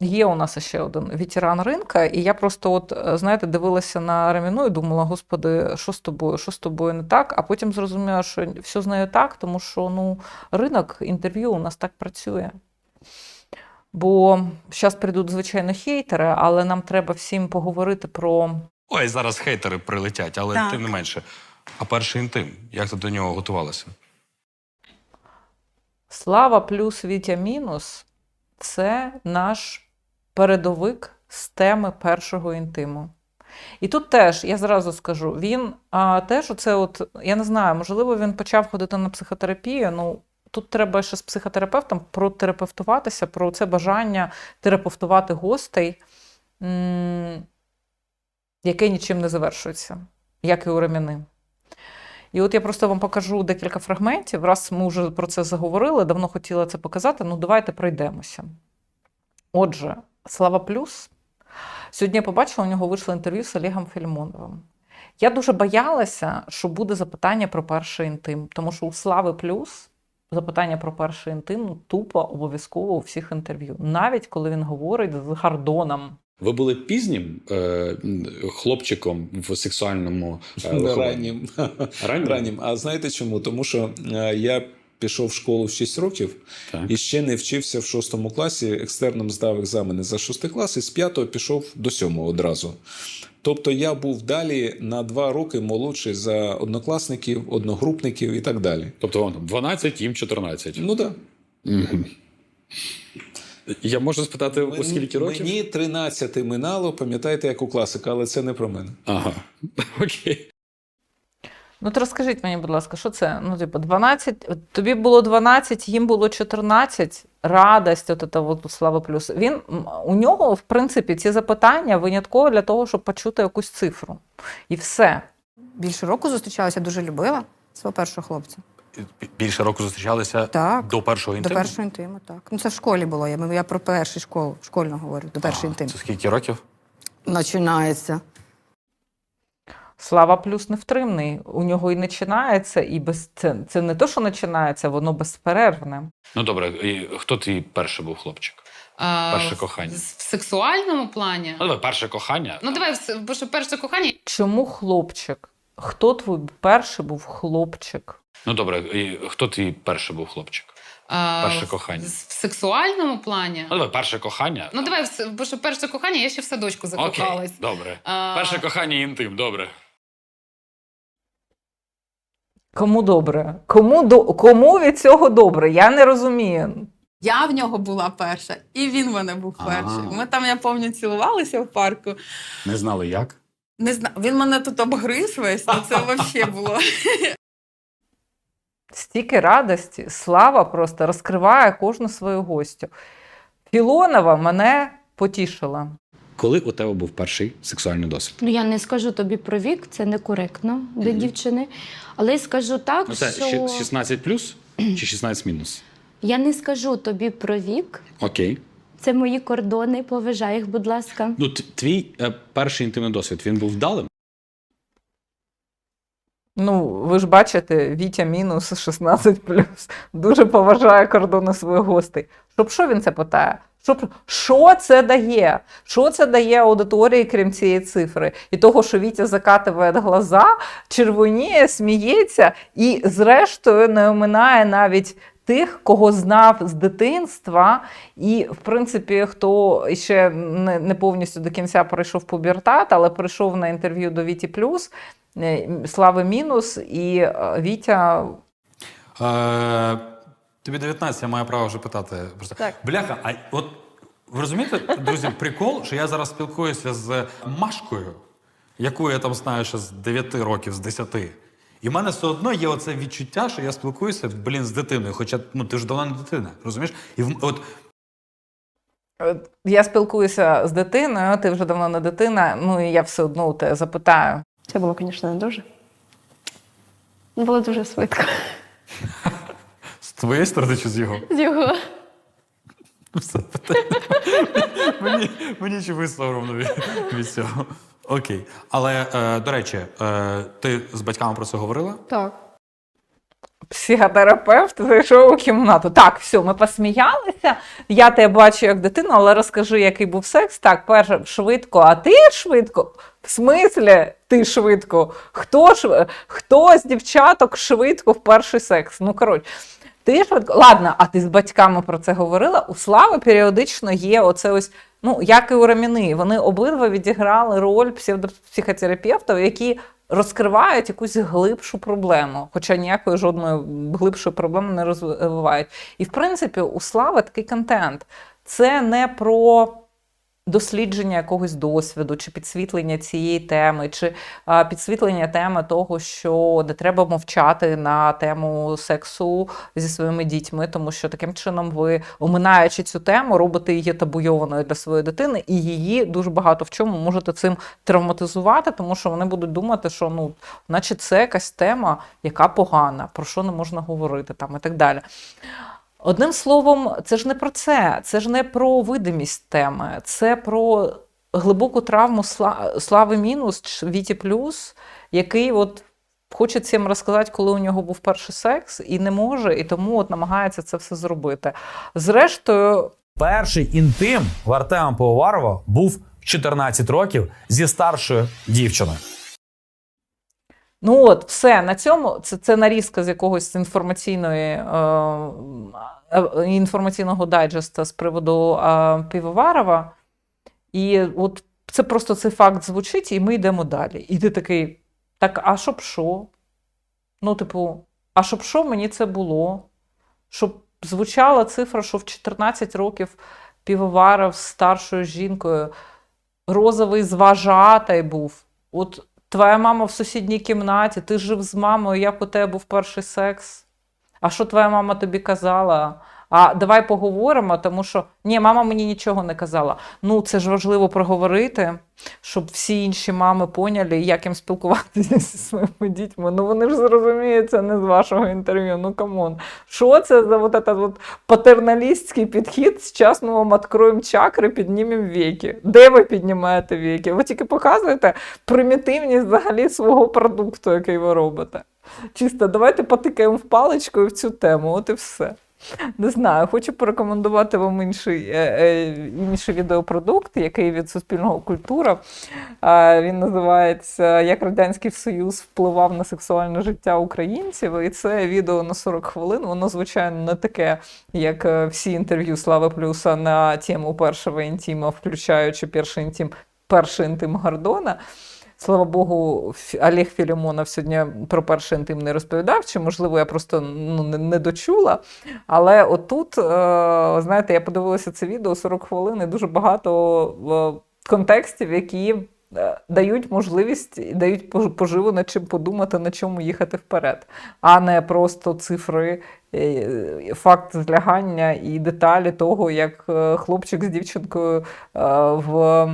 Є у нас ще один ветеран ринка, і я просто, от, е, знаєте, дивилася на Раміну і думала, господи, що з тобою, що з тобою не так? А потім зрозуміла, що все з нею так, тому що ну, ринок інтерв'ю у нас так працює. Бо зараз прийдуть, звичайно, хейтери, але нам треба всім поговорити про Ой, зараз хейтери прилетять, але Так. тим не менше. А перший інтим, як ти до нього готувалася? Слава плюс Вітя мінус це наш передовик з теми першого інтиму. І тут теж, я зразу скажу, він а, теж оце, от, я не знаю, можливо, він почав ходити на психотерапію. Ну, тут треба ще з психотерапевтом протерапевтуватися, про це бажання терапевтувати гостей, яке нічим не завершується, як і у реміни. І от я просто вам покажу декілька фрагментів. Раз ми вже про це заговорили, давно хотіла це показати. Ну, давайте пройдемося. Отже, Слава Плюс. Сьогодні я побачила, у нього вийшло інтерв'ю з Олегом Фельмоновим. Я дуже боялася, що буде запитання про перший інтим, тому що у Слави Плюс запитання про перший інтим ну, тупо обов'язково у всіх інтерв'ю, навіть коли він говорить з Гордоном. Ви були пізнім е, хлопчиком в сексуальному е, раннім. Раннім? раннім. А знаєте чому? Тому що е, я пішов в школу в 6 років Так. і ще не вчився в 6 класі. Екстерном здав екзамени за 6 клас і з 5 пішов до 7 одразу. Тобто я був далі на 2 роки молодший за однокласників, одногрупників і так далі. Тобто вам 12, їм 14. Ну так. Мгм. Я можу спитати, у скільки років? Мені 13 минало, пам'ятаєте, як у класика, але це не про мене. Ага. Окей. Ну, то розкажіть мені, будь ласка, що це? Ну, типу, 12, тобі було 12, їм було 14, радость, от це от слава плюс. Він, у нього, в принципі, ці запитання винятково для того, щоб почути якусь цифру. І все. Більше року зустрічалася, дуже любила свого першого хлопця. Більше року зустрічалися Так. до першого До першого інтиму, так. Ну це в школі було. Я, я про перший школу, школьну говорю, до першого інтиму. Це скільки років? Починається. Слава плюс невтримний. У нього і починається, і без це, це не то, що починається, воно безперервне. Ну добре, і хто твій перший був хлопчик? А, Перше кохання. В сексуальному плані. Ну, давай, перше кохання. Ну, давай, бо що перше кохання. Чому хлопчик? Хто твій перший був хлопчик? Ну добре, і хто твій перший був хлопчик? А, Перше кохання. В сексуальному плані. Ну, давай, перше кохання. Ну, давай, бо що перше кохання, я ще в садочку закохалась. Окей, добре. А, Перше кохання інтим, добре. Кому добре? Кому, до... Кому від цього добре? Я не розумію. Я в нього була перша, і він в мене був перший. Ми там, я пам'ятаю, цілувалися в парку. Не знали як? Не знаю, він мене тут обгриз весь, ну це взагалі було. Стільки радості, слава просто розкриває кожну свою гостю. Філонова мене потішила. Коли у тебе був перший сексуальний досвід? Ну, я не скажу тобі про вік, це некоректно для Мгм. дівчини. Але скажу так, Ну, це що ще 16 плюс чи 16 мінус? я не скажу тобі про вік. Окей. Це мої кордони, поважай їх, будь ласка. Ну, твій е, перший інтимний досвід він був вдалим? Ну, ви ж бачите, Вітя мінус 16 плюс Дуже поважає кордони своїх гостей. Щоб що він це питає? Щоб, що це дає? Що це дає аудиторії, крім цієї цифри? І того, що Вітя закатує глаза, червоніє, сміється і, зрештою, не оминає навіть тих, кого знав з дитинства, і, в принципі, хто ще не, повністю до кінця пройшов пубертат, але прийшов на інтерв'ю до Віті Плюс, Слави Мінус, і е, Вітя Е, тобі 19, я маю право вже питати. Просто. Так. Бляха, а от ви розумієте, друзі, прикол, що я зараз спілкуюся з Машкою, яку я там знаю ще з 9 років, з 10. І в мене все одно є оце відчуття, що я спілкуюся, блін, з дитиною. Хоча ну ти ж давно не дитина, розумієш? І в- от Е, Я спілкуюся з дитиною, ти вже давно не дитина, ну і я все одно у тебе запитаю. Це було, звісно, не дуже. Було дуже швидко. з твоєї сторони чи з його? З його. Все мені, мені чи соромно від, від цього. Окей. Але, е, до речі, е, ти з батьками про це говорила? Так. Психотерапевт зайшов у кімнату. Так, все, ми посміялися. Я тебе бачу як дитину, але розкажи, який був секс. Так, перше, швидко, а ти швидко? Смислі ти швидко? Хто, ж, хто з дівчаток швидко в перший секс? Ну, коротше. Ти швидко. Ладно, а ти з батьками про це говорила? У Слави періодично є оце ось, ну, як і у Раміни. Вони обидва відіграли роль псевдопсихотерапевтів, які розкривають якусь глибшу проблему, хоча ніякої жодної глибшої проблеми не розвивають. І в принципі, у Слави такий контент. Це не про дослідження якогось досвіду, чи підсвітлення цієї теми, чи підсвітлення теми того, що не треба мовчати на тему сексу зі своїми дітьми, тому що таким чином ви, оминаючи цю тему, робите її табуйованою для своєї дитини, і її дуже багато в чому можете цим травматизувати, тому що вони будуть думати, що ну, значить, це якась тема, яка погана, про що не можна говорити там і так далі. Одним словом, це ж не про це, це ж не про видимість теми, це про глибоку травму Сла- Слави Мінус, Віті Плюс, який от хоче всім розказати, коли у нього був перший секс, і не може, і тому от намагається це все зробити. Зрештою, Перший інтим в Артема Пивоварова був в 14 років зі старшою дівчиною. Ну от, все на цьому це, це нарізка з якогось інформаційної е, е, інформаційного дайджеста з приводу е, Півоварова. І от це просто цей факт звучить, і ми йдемо далі. І ти такий, так, а щоб що? Ну, типу, а щоб що мені це було? Щоб звучала цифра, що в 14 років Півоваров з старшою жінкою розовий зважатай був. От твоя мама в сусідній кімнаті, ти жив з мамою, як у тебе був перший секс. А що твоя мама тобі казала? А давай поговоримо, тому що ні, мама мені нічого не казала. Ну, це ж важливо проговорити, щоб всі інші мами поняли, як їм спілкуватися зі своїми дітьми. Ну вони ж зрозуміють це не з вашого інтерв'ю. Ну камон. Що це за вот этот вот патерналістський підхід? Зараз ми вам відкроємо чакри, піднімемо віки. Де ви піднімаєте віки? Ви тільки показуєте примітивність взагалі свого продукту, який ви робите. Чисто давайте потикаємо в паличку і в цю тему, от і все. Не знаю, хочу порекомендувати вам інший, е, е, інший відеопродукт, який від Суспільного культура. Він називається Як Радянський Союз впливав на сексуальне життя українців. І це відео на 40 хвилин. Воно, звичайно, не таке, як е, всі інтерв'ю Слави Плюса на тему першого інтима, включаючи перший інтим, перший інтим Гордона. Слава Богу, Олег Філімонов сьогодні про перший інтим не розповідав, чи, можливо, я просто ну, не, дочула. Але отут, е, знаєте, я подивилася це відео 40 хвилин і дуже багато е, контекстів, які дають можливість і дають пож- поживу над чим подумати, на чому їхати вперед, а не просто цифри, е, факт злягання і деталі того, як е, хлопчик з дівчинкою е, в,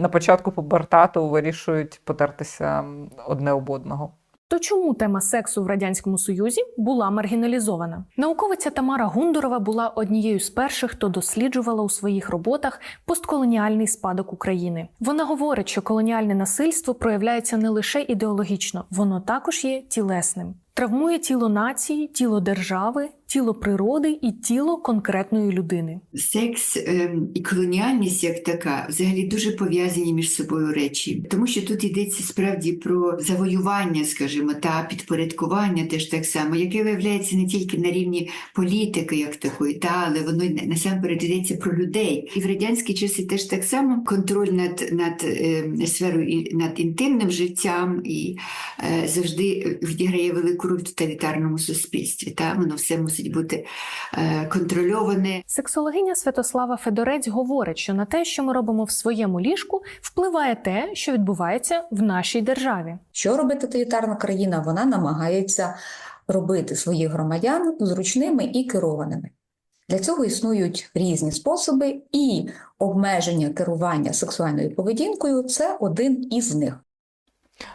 на початку побертату вирішують потертися одне об одного. То чому тема сексу в радянському союзі була маргіналізована? Науковиця Тамара Гундурова була однією з перших, хто досліджувала у своїх роботах постколоніальний спадок України. Вона говорить, що колоніальне насильство проявляється не лише ідеологічно, воно також є тілесним. Травмує тіло нації, тіло держави, тіло природи і тіло конкретної людини. Секс ем, і колоніальність як така взагалі дуже пов'язані між собою речі, тому що тут йдеться справді про завоювання, скажімо, та підпорядкування теж так само, яке виявляється не тільки на рівні політики, як такої, та але воно насамперед йдеться про людей. І в радянські часи теж так само контроль над, над ем, сферою над інтимним життям і е, завжди відіграє велику роль в тоталітарному суспільстві. Та воно все мусить бути е, контрольоване. Сексологиня Святослава Федорець говорить, що на те, що ми робимо в своєму ліжку, впливає те, що відбувається в нашій державі. Що робить тоталітарна країна? Вона намагається робити своїх громадян зручними і керованими. Для цього існують різні способи, і обмеження керування сексуальною поведінкою це один із них.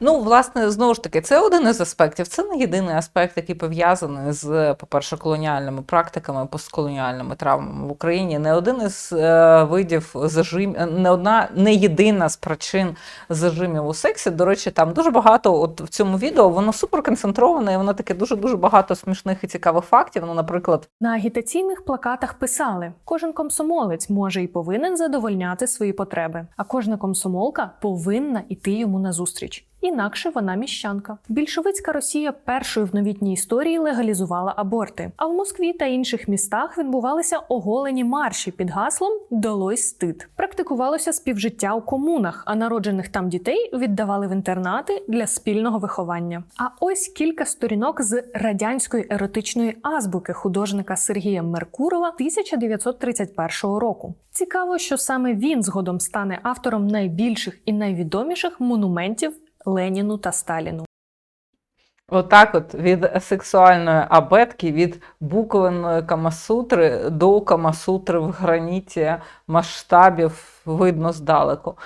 Ну, власне, знову ж таки, це один із аспектів. Це не єдиний аспект, який пов'язаний з, по-перше, колоніальними практиками, постколоніальними травмами в Україні. Не один із е, видів зажим, не одна, не єдина з причин зажимів у сексі. До речі, там дуже багато. От в цьому відео воно супер концентроване, і воно таке дуже дуже багато смішних і цікавих фактів. Ну, наприклад, На агітаційних плакатах писали: кожен комсомолець може і повинен задовольняти свої потреби, а кожна комсомолка повинна йти йому назустріч. Інакше вона міщанка. Більшовицька Росія першою в новітній історії легалізувала аборти. А в Москві та інших містах відбувалися оголені марші під гаслом Долой стид. Практикувалося співжиття у комунах, а народжених там дітей віддавали в інтернати для спільного виховання. А ось кілька сторінок з радянської еротичної азбуки художника Сергія Меркурова 1931 року. Цікаво, що саме він згодом стане автором найбільших і найвідоміших монументів Леніну та Сталіну. Отак, от від сексуальної абетки, від буквеної камасутри до камасутри в граніті масштабів видно здалеку.